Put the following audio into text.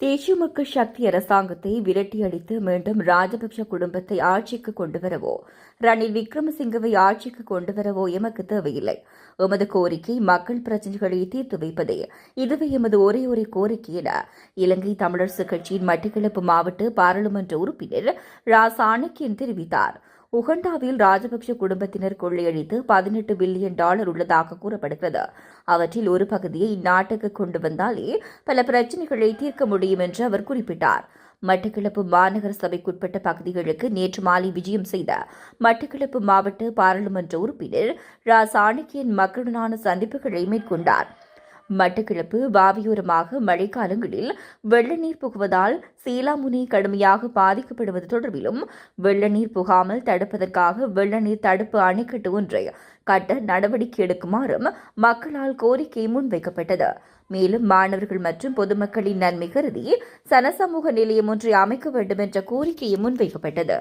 தேசிய மக்கள் சக்தி அரசாங்கத்தை விரட்டியடித்து மீண்டும் ராஜபக்ஷ குடும்பத்தை ஆட்சிக்கு கொண்டுவரவோ ரணில் விக்ரமசிங்கவை ஆட்சிக்கு கொண்டுவரவோ எமக்கு தேவையில்லை. எமது கோரிக்கை மக்கள் பிரச்சனைகளை தீர்த்து வைப்பதே. இதுவே எமது ஒரே ஒரு கோரிக்கை என இலங்கை தமிழரசுக் கட்சியின் மட்டக்களப்பு மாவட்ட பாராளுமன்ற உறுப்பினர் ரா சாணக்கியன் தெரிவித்தார். உகண்டாவில் ராஜபக்ஷ குடும்பத்தினர் கொள்ளையடித்து பதினெட்டு பில்லியன் டாலர் உள்ளதாக கூறப்படுகிறது. அவற்றில் ஒரு பகுதியை இந்நாட்டுக்கு கொண்டு வந்தாலே பல பிரச்சினைகளை தீர்க்க முடியும் என்று அவர் குறிப்பிட்டார். மட்டக்களப்பு மாநகர சபைக்குட்பட்ட பகுதிகளுக்கு நேற்று மாலை விஜயம் செய்த மட்டக்களப்பு மாவட்ட பாராளுமன்ற உறுப்பினர் ரா. சாணக்கியன் மக்களுடனான சந்திப்புகளை மேற்கொண்டார். மட்டக்கிழப்பு வாவியோரமாக மழைக்காலங்களில் வெள்ள நீர் புகுவதால் சீலாமுனி கடுமையாக பாதிக்கப்படுவது தொடர்பிலும் வெள்ள நீர் புகாமல் தடுப்பதற்காக வெள்ள நீர் தடுப்பு அணைக்கட்டு ஒன்றை கட்ட நடவடிக்கை எடுக்குமாறும் மக்களால் கோரிக்கை முன்வைக்கப்பட்டது. மேலும் மாணவர்கள் மற்றும் பொதுமக்களின் நன்மை கருதி சனசமூக நிலையம் ஒன்றை அமைக்க வேண்டும் என்ற கோரிக்கையும் முன்வைக்கப்பட்டது.